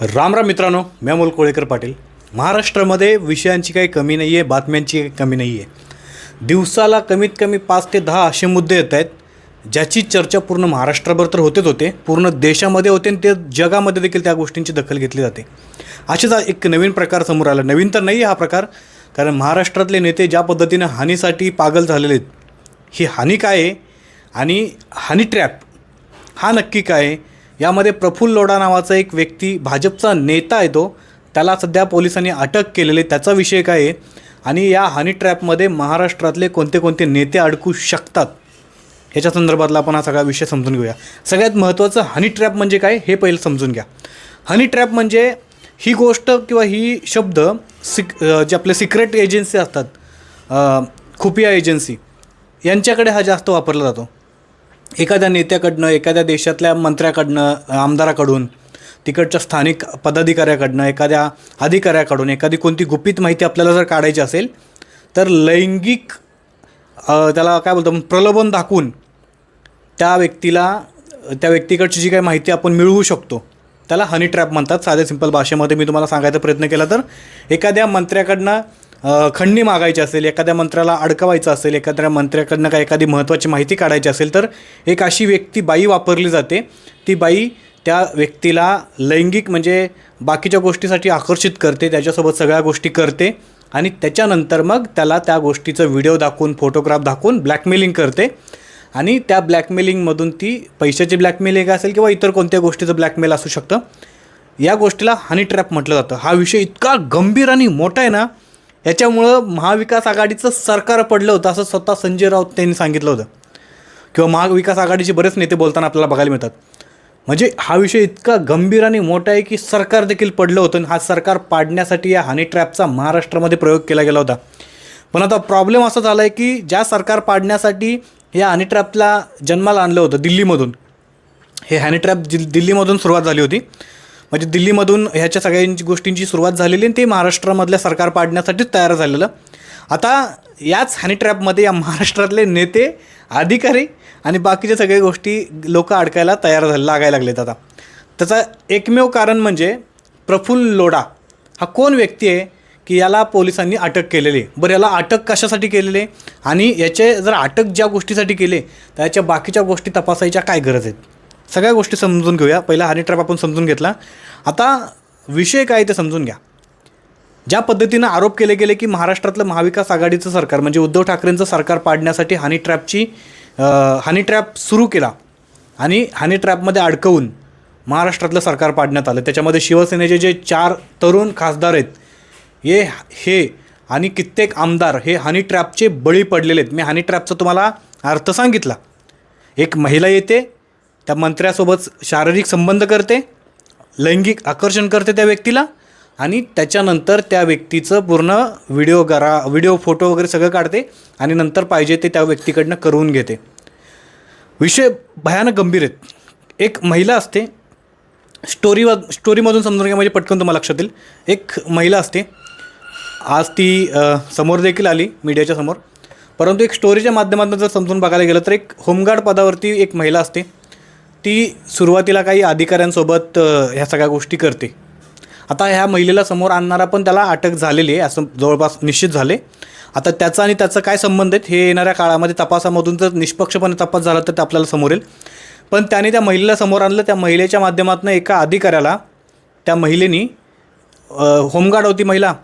राम राम मित्रांनो मी अमोल कोळेकर पाटील. महाराष्ट्रामध्ये विषयांची काही कमी नाही आहे बातम्यांची काही कमी नाही आहे दिवसाला कमीत कमी पाच ते दहा असे मुद्दे येत आहेत ज्याची चर्चा पूर्ण महाराष्ट्राभर तर होतेच होते पूर्ण देशामध्ये होते आणि ते जगामध्ये देखील त्या गोष्टींची दखल घेतली जाते. असेच एक नवीन प्रकार समोर आला. नवीन तर नाही हा प्रकार कारण महाराष्ट्रातले नेते ज्या पद्धतीनं हानीसाठी पागल झालेले आहेत ही हानी काय आहे आणि हानी ट्रॅप हा नक्की काय आहे? यामध्ये प्रफुल्ल लोढा नावाचा एक व्यक्ती भाजपचा नेता येतो त्याला सध्या पोलिसांनी अटक केलेली त्याचा विषय काय आहे? आणि या हनी ट्रॅपमध्ये महाराष्ट्रातले कोणते कोणते नेते अडकू शकतात? ह्याच्या संदर्भातला आपण हा सगळा विषय समजून घेऊया. सगळ्यात महत्त्वाचं हनी ट्रॅप म्हणजे काय? हे पहिलं समजून घ्या. हनी ट्रॅप म्हणजे ही गोष्ट किंवा ही शब्द सिक जे आपले सिक्रेट एजन्सी असतात खुफिया एजन्सी यांच्याकडे हा जास्त वापरला जातो. एखाद्या नेत्याकडनं एखाद्या देशातल्या मंत्र्याकडनं आमदाराकडून तिकडच्या स्थानिक पदाधिकाऱ्याकडनं एखाद्या अधिकाऱ्याकडून एखादी कोणती गुपित माहिती आपल्याला जर काढायची असेल तर लैंगिक त्याला काय बोलतो प्रलोभन दाखवून त्या व्यक्तीला त्या व्यक्तीकडची जी काही माहिती आपण मिळवू शकतो त्याला हनी ट्रॅप म्हणतात. साध्या सिंपल भाषेमध्ये मी तुम्हाला सांगायचा प्रयत्न केला तर एखाद्या मंत्र्याकडनं खंडणी मागायची असेल एखाद्या मंत्र्याला अडकवायचं असेल एखाद्या मंत्र्याकडनं काय एखादी महत्त्वाची माहिती काढायची असेल तर एक अशी व्यक्ती बाई वापरली जाते. ती बाई त्या व्यक्तीला लैंगिक म्हणजे बाकीच्या गोष्टीसाठी आकर्षित करते त्याच्यासोबत सगळ्या गोष्टी करते आणि त्याच्यानंतर मग त्याला त्या गोष्टीचं व्हिडिओ दाखवून फोटोग्राफ दाखवून ब्लॅकमेलिंग करते. आणि त्या ब्लॅकमेलिंगमधून ती पैशाची ब्लॅकमेलिंग असेल किंवा इतर कोणत्या गोष्टीचं ब्लॅकमेल असू शकतं. या गोष्टीला हनी ट्रॅप म्हटलं जातं. हा विषय इतका गंभीर आणि मोठा आहे ना याच्यामुळं महाविकास आघाडीचं सरकार पडलं होतं असं स्वतः संजय राऊत त्यांनी सांगितलं होतं. किंवा महाविकास आघाडीचे बरेच नेते बोलताना आपल्याला बघायला मिळतात. म्हणजे हा विषय इतका गंभीर आणि मोठा आहे की सरकार देखील पडलं होतं आणि हा सरकार पाडण्यासाठी या हनी ट्रॅपचा महाराष्ट्रामध्ये प्रयोग केला गेला होता. पण आता प्रॉब्लेम असा झाला आहे की ज्या सरकार पाडण्यासाठी या हनी ट्रॅपला जन्माला आणलं होतं दिल्लीमधून. हे हॅनी ट्रॅप दिल्लीमधून सुरुवात झाली होती. म्हणजे दिल्लीमधून ह्याच्या सगळ्यांची गोष्टींची सुरुवात झालेली आणि ते महाराष्ट्रामधल्या सरकार पाडण्यासाठीच तयार झालेलं. आता याच हॅनीट्रॅपमध्ये या महाराष्ट्रातले नेते अधिकारी आणि बाकीच्या सगळ्या गोष्टी लोक अडकायला तयार झाले लागायला लागलेत आता. त्याचा एकमेव कारण म्हणजे प्रफुल्ल लोढा. हा कोण व्यक्ती आहे की याला पोलिसांनी अटक केलेली? आहे बरं याला अटक कशासाठी केलेली? आहे आणि याचे जर अटक ज्या गोष्टीसाठी केले त्याच्या बाकीच्या गोष्टी तपासायच्या काय गरज आहेत? सगळ्या गोष्टी समजून घेऊया. पहिला हनी ट्रॅप आपण समजून घेतला. आता विषय काय ते समजून घ्या. ज्या पद्धतीनं आरोप केले गेले की महाराष्ट्रातलं महाविकास आघाडीचं सरकार म्हणजे उद्धव ठाकरेंचं सरकार पाडण्यासाठी हनी ट्रॅपची हनी ट्रॅप सुरू केला आणि हनी ट्रॅपमध्ये अडकवून महाराष्ट्रातलं सरकार पाडण्यात आलं. त्याच्यामध्ये शिवसेनेचे जे चार तरुण खासदार आहेत हे हे आणि कित्येक आमदार हे हनी ट्रॅपचे बळी पडलेले आहेत. मी हनी ट्रॅपचा तुम्हाला अर्थ सांगितला. एक महिला येते त्या मंत्र्यासोबत शारीरिक संबंध करते लैंगिक आकर्षण करते त्या व्यक्तीला आणि त्याच्यानंतर त्या व्यक्तीचं पूर्ण व्हिडिओ करा व्हिडिओ फोटो वगैरे सगळं काढते आणि नंतर पाहिजे ते त्या व्यक्तीकडनं करून घेते. विषय भयानक गंभीर आहेत. एक महिला असते स्टोरी स्टोरीमधून समजून घ्या म्हणजे पटकन तुम्हाला लक्षात येईल. एक महिला असते आज ती समोर देखील आली मीडियाच्या समोर. परंतु एक स्टोरीच्या माध्यमातून जर समजून बघायला गेलं तर एक होमगार्ड पदावरती एक महिला असते. ती सुरुवातीला काही अधिकाऱ्यांसोबत ह्या सगळ्या गोष्टी करते. आता ह्या महिलेला समोर आणणारा पण त्याला अटक झालेली आहे असं जवळपास निश्चित झाले. आता त्याचा आणि त्याचं काय संबंध आहेत हे येणाऱ्या काळामध्ये तपासामधून जर निष्पक्षपणे तपास झाला तर ते आपल्याला समोर येईल. पण त्याने त्या महिलेला समोर आणलं त्या महिलेच्या माध्यमातून एका अधिकाऱ्याला त्या महिलेनी होमगार्ड होती महिला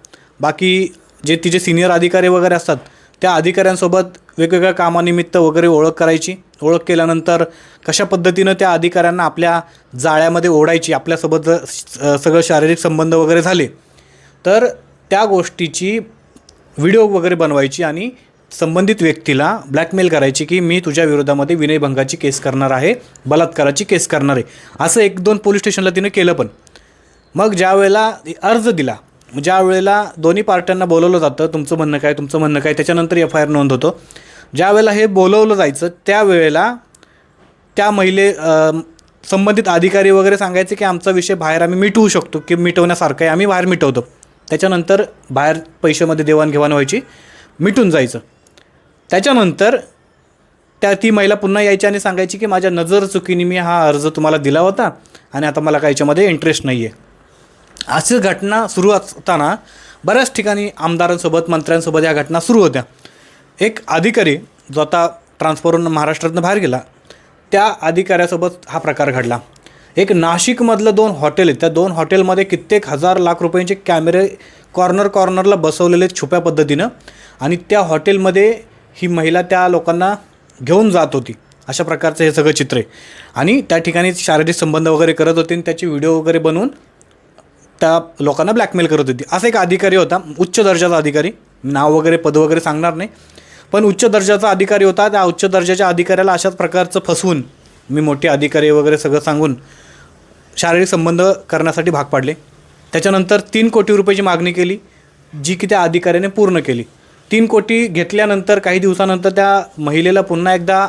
बाकी जे तिचे सिनियर अधिकारी वगैरे असतात त्या अधिकाऱ्यांसोबत वेगवेगळ्या कामानिमित्त वगैरे ओळख करायची. ओळख केल्यानंतर कशा पद्धतीनं त्या अधिकाऱ्यांना आपल्या जाळ्यामध्ये ओढायची आपल्यासोबत जर सगळं शारीरिक संबंध वगैरे झाले तर त्या गोष्टीची व्हिडिओ वगैरे बनवायची आणि संबंधित व्यक्तीला ब्लॅकमेल करायची की मी तुझ्या विरोधामध्ये विनयभंगाची केस करणार आहे बलात्काराची केस करणार आहे. असं एक दोन पोलीस स्टेशनला तिने केलं पण. मग ज्या वेळेला अर्ज दिला ज्या वेळेला दोन्ही पार्ट्यांना बोलवलं जातं तुमचं म्हणणं काय तुमचं म्हणणं काय त्याच्यानंतर एफ आय आर नोंद होतो. ज्या वेळेला हे बोलवलं जायचं त्यावेळेला त्या महिले संबंधित अधिकारी वगैरे सांगायचे की आमचा विषय बाहेर आम्ही मिटवू शकतो की मिटवण्यासारखं आहे आम्ही बाहेर मिटवतो. त्याच्यानंतर बाहेर पैशामध्ये देवाणघेवाण व्हायची मिटून जायचं. त्याच्यानंतर त्या ती महिला पुन्हा यायची आणि सांगायची की माझ्या नजर चुकीने मी हा अर्ज तुम्हाला दिला होता आणि आता मला काय याच्यामध्ये इंटरेस्ट नाही आहे अशी घटना सुरू असताना बऱ्याच ठिकाणी आमदारांसोबत मंत्र्यांसोबत या घटना सुरू होत्या. एक अधिकारी जो आता ट्रान्सफरवरून महाराष्ट्रातनं बाहेर गेला त्या अधिकाऱ्यासोबत हा प्रकार घडला. एक नाशिकमधलं दोन हॉटेल आहेत. त्या दोन हॉटेलमध्ये कित्येक हजार लाख रुपयांचे कॅमेरे कॉर्नर कॉर्नरला बसवलेले छुप्या पद्धतीनं आणि त्या हॉटेलमध्ये ही महिला त्या लोकांना घेऊन जात होती. अशा प्रकारचं हे सगळं चित्र आहे. आणि त्या ठिकाणी शारीरिक संबंध वगैरे करत होते आणि त्याची व्हिडिओ वगैरे बनवून त्या लोकांना ब्लॅकमेल करत होती. असा एक अधिकारी होता उच्च दर्जाचा अधिकारी. नाव वगैरे पद वगैरे सांगणार नाही. पण उच्च दर्जाचा अधिकारी होता त्या उच्च दर्जाच्या अधिकाऱ्याला अशाच प्रकारचं फसवून मी मोठे अधिकारी वगैरे सगळं सांगून शारीरिक संबंध करण्यासाठी भाग पाडले. त्याच्यानंतर तीन कोटी रुपयाची मागणी केली जी की त्या अधिकाऱ्याने पूर्ण केली. तीन कोटी घेतल्यानंतर काही दिवसानंतर त्या महिलेला पुन्हा एकदा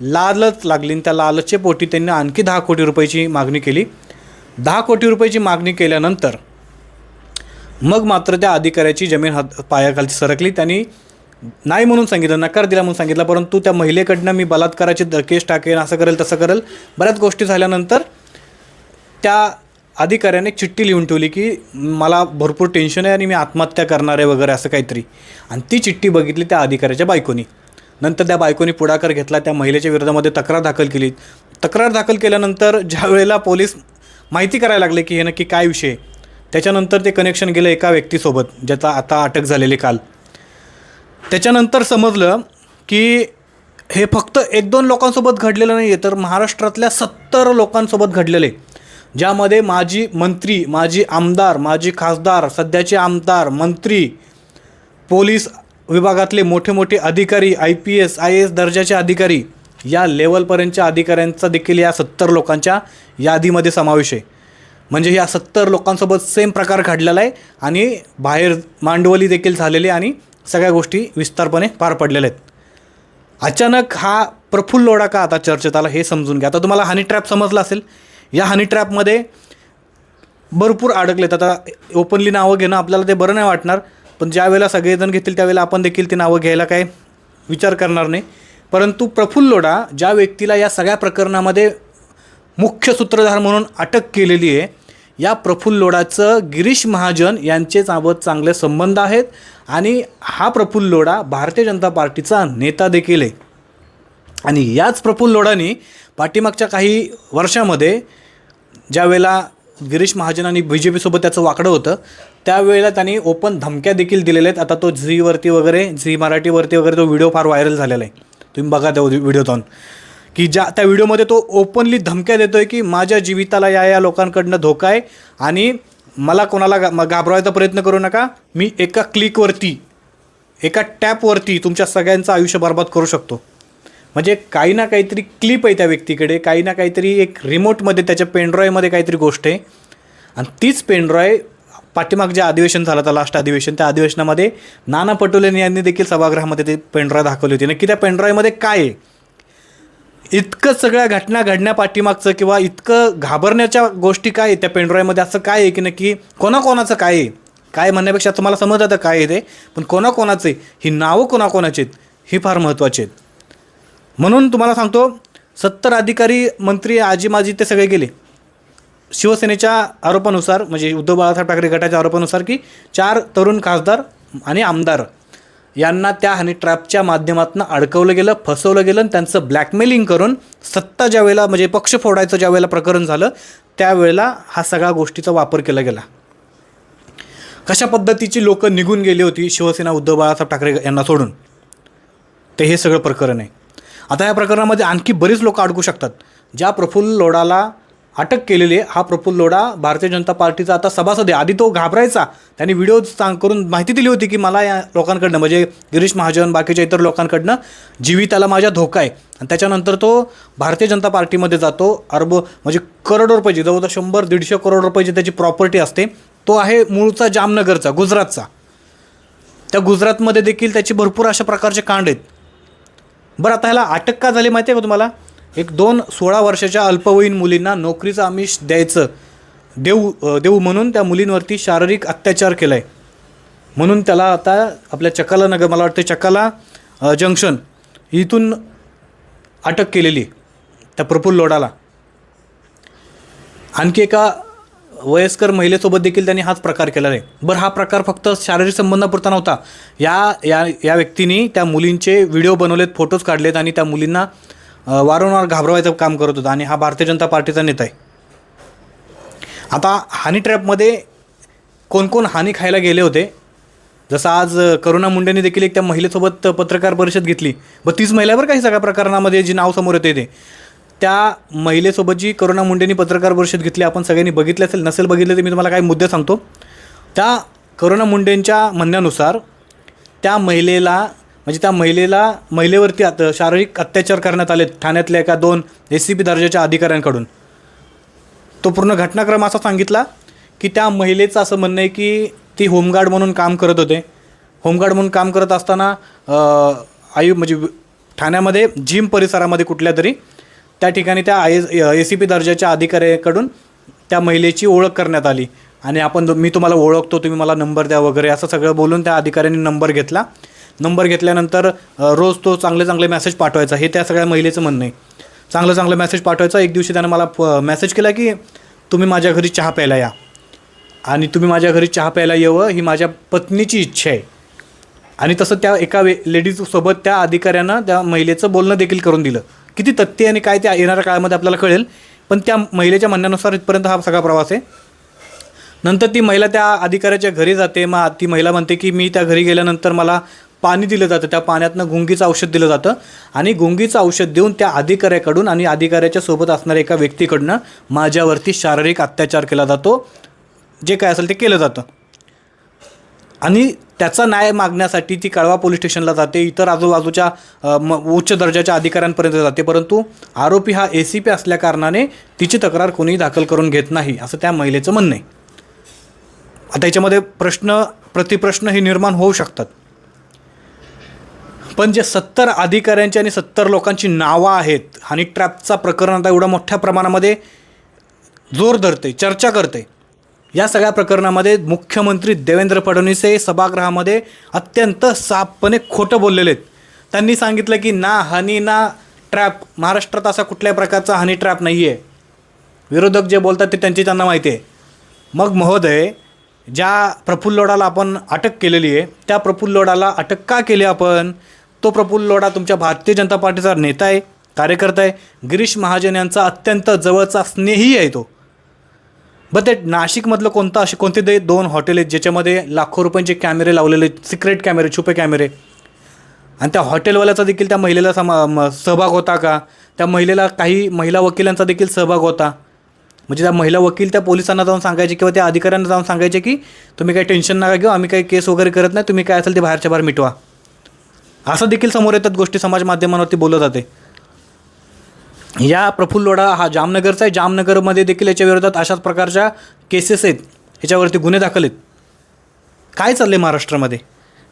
लालच लागली आणि त्या लालचच्या पोटी त्यांनी आणखी दहा कोटी रुपयाची मागणी केली. दहा कोटी रुपयाची मागणी केल्यानंतर मग मात्र त्या अधिकाऱ्याची जमीन हात पायाखालची सरकली. त्यांनी नाही म्हणून सांगितलं नकार दिला म्हणून सांगितलं परंतु त्या महिलेकडनं मी बलात्काराचे द- केस टाकेन असं करेल तसं करेल बऱ्याच गोष्टी झाल्यानंतर त्या अधिकाऱ्याने चिठ्ठी लिहून ठेवली की मला भरपूर टेन्शन आहे आणि मी आत्महत्या करणार आहे वगैरे असं काहीतरी. आणि ती चिठ्ठी बघितली त्या अधिकाऱ्याच्या बायकोनी. नंतर त्या बायकोनी पुढाकार घेतला त्या महिलेच्या विरोधामध्ये तक्रार दाखल केली. तक्रार दाखल केल्यानंतर ज्या वेळेला पोलीस माहिती करायला लागले की हे नक्की काय विषय त्याच्यानंतर ते कनेक्शन गेलं एका व्यक्तीसोबत ज्याचा आता अटक झालेली काल. त्याच्यानंतर समजलं की हे फक्त एक दोन लोकांसोबत घडलेलं नाही आहे तर महाराष्ट्रातल्या सत्तर लोकांसोबत घडलेलं. आहे ज्यामध्ये माजी मंत्री माजी आमदार माजी खासदार सध्याचे आमदार मंत्री पोलीस विभागातले मोठे मोठे अधिकारी I P S I S दर्जाचे अधिकारी या लेवलपर्यंतच्या अधिकाऱ्यांचा देखील या सत्तर लोकांच्या यादीमध्ये समावेश आहे. म्हणजे या सत्तर लोकांसोबत सेम प्रकार घडलेला आहे आणि बाहेर मांडवली देखील झालेली आहे आणि सगळ्या गोष्टी विस्तारपणे पार पडलेल्या आहेत. अचानक हा प्रफुल्ल लोढा का आता चर्चेत आला हे समजून घ्या. आता तुम्हाला हनी ट्रॅप समजला असेल. या हनी ट्रॅपमध्ये भरपूर अडकलेत आता ओपनली नावं घेणं आपल्याला ते बरं नाही वाटणार पण ज्यावेळेला सगळेजण घेतील त्यावेळेला आपण देखील ती नावं घ्यायला काय विचार करणार नाही. परंतु प्रफुल्ल लोढा ज्या व्यक्तीला या सगळ्या प्रकरणामध्ये मुख्य सूत्रधार म्हणून अटक केलेली आहे या प्रफुल्ल लोढाचं गिरीश महाजन यांचेसोबत चांगले संबंध आहेत आणि हा प्रफुल्ल लोढा भारतीय जनता पार्टीचा नेता देखील आहे. आणि याच प्रफुल्ल लोढांनी पाठीमागच्या काही वर्षामध्ये ज्यावेळेला गिरीश महाजन आणि बी जे पीसोबत त्याचं वाकडं होतं त्यावेळेला त्यांनी ओपन धमक्या देखील दिलेल्या आहेत. आता तो झीवरती वगैरे झी मराठीवरती वगैरे तो व्हिडिओ फार व्हायरल झालेला आहे. तुम्ही बघा त्या व्हिडिओ जाऊन की ज्या त्या व्हिडिओमध्ये तो ओपनली धमक्या देतोय की माझ्या जीविताला या या लोकांकडनं धोका आहे आणि मला कोणाला गा म- घाबरवायचा प्रयत्न करू नका. मी एका क्लिकवरती एका टॅपवरती तुमच्या सगळ्यांचं आयुष्य बर्बाद करू शकतो. म्हणजे काही ना काहीतरी क्लिप आहे त्या व्यक्तीकडे काही ना काहीतरी एक रिमोटमध्ये त्याच्या पेनड्रॉयमध्ये काहीतरी गोष्ट आहे. आणि तीच पेनड्रॉय पाठीमाग जे अधिवेशन झालं होतं लास्ट अधिवेशन त्या अधिवेशनामध्ये नाना पटोले यांनी देखील सभागृहामध्ये ते पेनड्रॉय दाखवली होती. नक्की त्या पेनड्रॉयमध्ये काय आहे? इतकं सगळ्या घटना घडण्या पाठीमागचं किंवा इतकं घाबरण्याच्या गोष्टी काय आहे त्या पेनड्रॉयमध्ये असं काय आहे की नक्की कोणाकोणाचं काय आहे? काय म्हणण्यापेक्षा तुम्हाला समजत आता काय आहे ते पण कोणाकोणाचे ही नावं कोणाकोणाची आहेत? ही फार महत्त्वाची आहेत. म्हणून तुम्हाला सांगतो सत्तर अधिकारी मंत्री आजी माजी ते सगळे गेले. शिवसेनेच्या आरोपानुसार म्हणजे उद्धव बाळासाहेब ठाकरे गटाच्या आरोपानुसार की चार तरुण खासदार आणि आमदार. यांना त्या हनी ट्रॅपच्या माध्यमातून अडकवलं गेलं फसवलं गेलं आणि त्यांचं ब्लॅकमेलिंग करून सत्ता ज्या वेळेला म्हणजे पक्ष फोडायचं ज्या वेळेला प्रकरण झालं त्यावेळेला हा सगळ्या गोष्टीचा वापर केला गेला. कशा पद्धतीची लोकं निघून गेली होती शिवसेना उद्धव बाळासाहेब ठाकरे यांना सोडून? ते हे सगळं प्रकरण आहे. आता या प्रकरणामध्ये आणखी बरीच लोक अडकू शकतात. ज्या प्रफुल्ल लोडाला अटक केलेली आहे. हा प्रफुल्ल लोढा भारतीय जनता पार्टीचा आता सभासद आहे. आधी तो घाबरायचा. त्यांनी व्हिडिओ सांग करून माहिती दिली होती की मला या लोकांकडनं म्हणजे गिरीश महाजन बाकीच्या इतर लोकांकडनं जीविताला माझ्या धोका आहे. आणि त्याच्यानंतर तो भारतीय जनता पार्टीमध्ये जातो. अरब म्हणजे करोडो रुपयाची जवळजवळ शंभर दीडशे करोड रुपयाची त्याची प्रॉपर्टी असते तो आहे मूळचा जामनगरचा गुजरातचा. त्या गुजरातमध्ये देखील त्याची भरपूर अशा प्रकारचे कांड आहेत. बरं आता ह्याला अटक का झाली माहिती आहे का तुम्हाला? एक दोन सोळा वर्षाच्या अल्पवयीन मुलींना नोकरीचं आमिष द्यायचं. देऊ देऊ म्हणून त्या मुलींवरती शारीरिक अत्याचार केला आहे म्हणून त्याला आता आपल्या चकाला नगर मला वाटतं चकाला जंक्शन इथून अटक केलेली त्या प्रफुल्ल लोडाला. आणखी एका वयस्कर महिलेसोबत देखील त्यांनी हाच प्रकार केला आहे. बरं हा प्रकार फक्त शारीरिक संबंधापुरता नव्हता. या या या व्यक्तीने त्या मुलींचे व्हिडिओ बनवलेत फोटोज काढलेत आणि त्या मुलींना वारंवार घाबरवायचं काम करत होता आणि हा भारतीय जनता पार्टीचा नेता आहे. आता हानी ट्रॅपमध्ये कोण कोण हानी खायला गेले होते? जसं आज करुणा मुंडेने देखील एक त्या महिलेसोबत पत्रकार परिषद घेतली. व तीच महिलावर काही सगळ्या प्रकरणामध्ये जी नाव समोर येते ते. त्या महिलेसोबत जी करुणा मुंडेनी पत्रकार परिषद घेतली आपण सगळ्यांनी बघितले असेल नसेल बघितलं तर मी तुम्हाला काही मुद्दे सांगतो. त्या करुणा मुंडेंच्या म्हणण्यानुसार त्या महिलेला म्हणजे त्या महिलेला महिलेवरती आता शारीरिक अत्याचार करण्यात आले ठाण्यातल्या एका दोन एस सी पी दर्जाच्या अधिकाऱ्यांकडून. तो पूर्ण घटनाक्रम असा सांगितला की त्या महिलेचं असं म्हणणं आहे की ती होमगार्ड म्हणून काम करत होते. होमगार्ड म्हणून काम करत असताना आयु म्हणजे ठाण्यामध्ये जिम परिसरामध्ये कुठल्या तरी त्या ठिकाणी त्या I S A C P दर्जाच्या अधिकाऱ्याकडून त्या महिलेची ओळख करण्यात आली. आणि आपण मी तुम्हाला ओळखतो तुम्ही मला नंबर द्या वगैरे असं सगळं बोलून त्या अधिकाऱ्यांनी नंबर घेतला. नंबर घेतल्यानंतर रोज तो चांगले चांगले मेसेज पाठवायचा. हे त्या सगळ्या महिलेचं म्हणणं आहे. चांगलं चांगलं मेसेज पाठवायचा. एक दिवशी त्यानं मला मेसेज केला की तुम्ही माझ्या घरी चहा प्यायला या. आणि तुम्ही माझ्या घरी चहा प्यायला यावं ही माझ्या पत्नीची इच्छा आहे. आणि तसं त्या एका वे लेडीजसोबत त्या अधिकाऱ्यानं त्या महिलेचं बोलणं देखील करून दिलं. किती तथ्य आणि काय त्या येणाऱ्या काळामध्ये आपल्याला कळेल. पण त्या महिलेच्या म्हणण्यानुसार इथपर्यंत हा सगळा प्रवास आहे. नंतर ती महिला त्या अधिकाऱ्याच्या घरी जाते. मग ती महिला म्हणते की मी त्या घरी गेल्यानंतर मला पाणी दिलं जातं. त्या पाण्यातनं गुंगीचं औषध दिलं जातं. आणि गुंगीचं औषध देऊन त्या अधिकाऱ्याकडून आणि अधिकाऱ्याच्या सोबत असणाऱ्या एका व्यक्तीकडनं माझ्यावरती शारीरिक अत्याचार केला जातो. जे काय असेल ते केलं जातं. आणि त्याचा न्याय मागण्यासाठी ती कळवा पोलीस स्टेशनला जाते. इतर आजूबाजूच्या म उच्च दर्जाच्या अधिकाऱ्यांपर्यंत जाते. परंतु आरोपी हा ए सी पी असल्याकारणाने तिची तक्रार कोणीही दाखल करून घेत नाही असं त्या महिलेचं म्हणणं आहे. आता याच्यामध्ये प्रश्न प्रतिप्रश्न हे निर्माण होऊ शकतात. पण जे सत्तर अधिकाऱ्यांची आणि सत्तर लोकांची नावं आहेत हनी ट्रॅपचा प्रकरण आता एवढ्या मोठ्या प्रमाणामध्ये जोर धरते चर्चा करते या सगळ्या प्रकरणामध्ये मुख्यमंत्री देवेंद्र फडणवीस हे सभागृहामध्ये अत्यंत साफपणे खोटं बोललेले आहेत. त्यांनी सांगितलं की ना हनी ना ट्रॅप महाराष्ट्रात असा कुठल्याही प्रकारचा हनी ट्रॅप नाही आहे विरोधक जे बोलतात ते त्यांची त्यांना माहिती आहे. मग महोदय ज्या प्रफुल्ल लोढाला आपण अटक केलेली आहे त्या प्रफुल्ल लोढाला अटक का केली आपण? तो प्रफुल्ल लोढा तुमच्या भारतीय जनता पार्टीचा नेता आहे कार्यकर्ता आहे. गिरीश महाजन यांचा अत्यंत जवळचा स्नेही आहे तो. बरं ते नाशिकमधलं कोणतं असे कोणते ते दोन हॉटेल आहेत ज्याच्यामध्ये लाखो रुपयांचे कॅमेरे लावलेले आहेत सिक्रेट कॅमेरे छुपे कॅमेरे? आणि त्या हॉटेलवाल्याचा देखील त्या महिलेला समा म- सहभाग होता का? त्या महिलेला काही महिला वकिलांचा देखील सहभाग होता? म्हणजे त्या महिला वकील त्या पोलिसांना जाऊन सांगायचे किंवा त्या अधिकाऱ्यांना जाऊन सांगायचे की तुम्ही काही टेन्शन नका घेऊ आम्ही काही केस वगैरे करत नाही तुम्ही काय असेल ते बाहेरच्या बाहेर मिटवा. असं देखील समोर येतात गोष्टी समाज माध्यमांवरती बोलत जाते. या प्रफुल्ल लोढा हा जामनगरचा आहे. जामनगरमध्ये देखील याच्या विरोधात अशाच प्रकारच्या केसेस आहेत. याच्यावरती गुन्हे दाखल आहेत. काय चालले महाराष्ट्रामध्ये?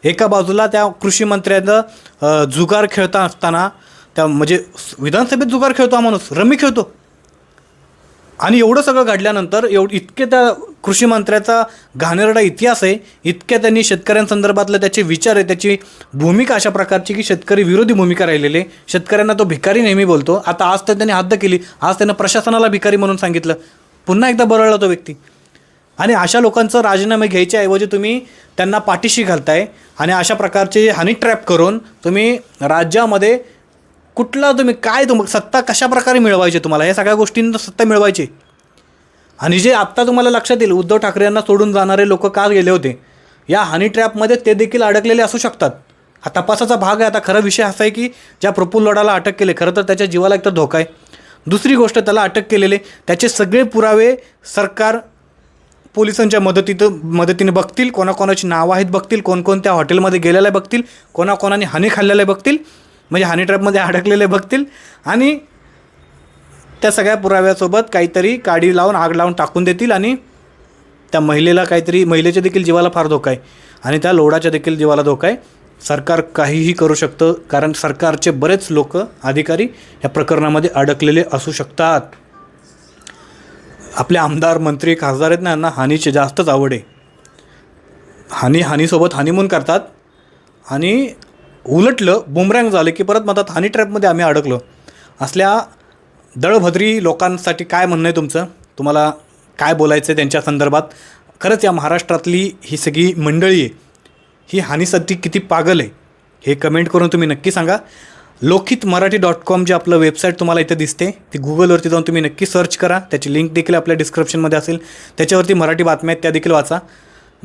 एका बाजूला त्या कृषी मंत्र्यानं जुगार खेळता असताना त्या म्हणजे विधानसभेत जुगार खेळतो हा माणूस. रमी खेळतो. आणि एवढं सगळं घडल्यानंतर एव इतके त्या कृषी मंत्र्याचा घाणेरडा इतिहास आहे इतक्या त्यांनी शेतकऱ्यांसंदर्भातलं त्याचे विचार आहे त्याची भूमिका अशा प्रकारची की शेतकरी विरोधी भूमिका राहिलेली आहे. शेतकऱ्यांना तो भिकारी नेहमी बोलतो. आता आज तर त्यांनी हद्द केली. आज त्यांना प्रशासनाला भिकारी म्हणून सांगितलं. पुन्हा एकदा बरळला तो व्यक्ती. आणि अशा लोकांचं राजीनामे घ्यायच्याऐवजी तुम्ही त्यांना पाठीशी घालताय आणि अशा प्रकारचे हनी ट्रॅप करून तुम्ही राज्यामध्ये कुठला तुम्ही काय तुम सत्ता कशा प्रकारे मिळवायची तुम्हाला? या सगळ्या गोष्टींना सत्ता मिळवायची. आणि जे आत्ता तुम्हाला लक्षात येईल उद्धव ठाकरे यांना सोडून जाणारे लोक का गेले होते? या हनी ट्रॅपमध्ये ते देखील अडकलेले असू शकतात. हा तपासाचा भाग आहे. आता खरा विषय असा आहे की ज्या प्रफुल्ल लोडाला अटक केले खरं तर त्याच्या जीवाला एकतर धोका आहे. दुसरी गोष्ट त्याला अटक केलेले त्याचे सगळे पुरावे सरकार पोलिसांच्या मदतीत मदतीने बघतील कोणाकोणाची नावं आहेत बघतील कोणकोणत्या हॉटेलमध्ये गेलेलं बघतील कोणाकोणाने हानी खाल्लेलं बघतील. म्हणजे हानी ट्रॅपमध्ये अडकलेले बघतील. आणि त्या सगळ्या पुराव्यासोबत काहीतरी काडी लावून आग लावून टाकून देतील आणि त्या महिलेला काहीतरी महिलेच्या देखील जीवाला फार धोका आहे. आणि त्या लोडाच्या देखील जीवाला धोका आहे. सरकार काहीही करू शकतं कारण सरकारचे बरेच लोक अधिकारी या प्रकरणामध्ये अडकलेले असू शकतात. आपले आमदार मंत्री खासदार आहेत ना यांना हानीची जास्तच आवड आहे. हानी हानीसोबत हानीमून करतात. आणि उलटलं बुमरँग झालं की परत म्हणतात हानी ट्रॅपमध्ये आम्ही अडकलो. असल्या दळभद्री लोकांसाठी काय म्हणणं आहे तुमचं? तुम्हाला काय बोलायचं आहे त्यांच्या संदर्भात? खरंच या महाराष्ट्रातली ही सगळी मंडळी आहे ही हानीसाठी किती पागल आहे हे कमेंट करून तुम्ही नक्की सांगा. लोकहित मराठी डॉट कॉम जे आपलं वेबसाईट तुम्हाला इथं दिसते ती गुगलवरती जाऊन तुम्ही नक्की सर्च करा. त्याची लिंक देखील आपल्या डिस्क्रिप्शनमध्ये असेल. त्याच्यावरती मराठी बातम्या आहेत त्या देखील वाचा.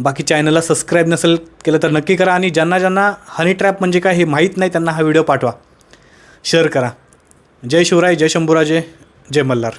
बाकी चॅनलला सबस्क्राईब नसेल केलं तर नक्की करा आणि ज्यांना ज्यांना हनी ट्रॅप म्हणजे काय हे माहीत नाही त्यांना हा व्हिडिओ पाठवा. शेअर करा. जय शिवराय जय शंभूराजे जय मल्हार.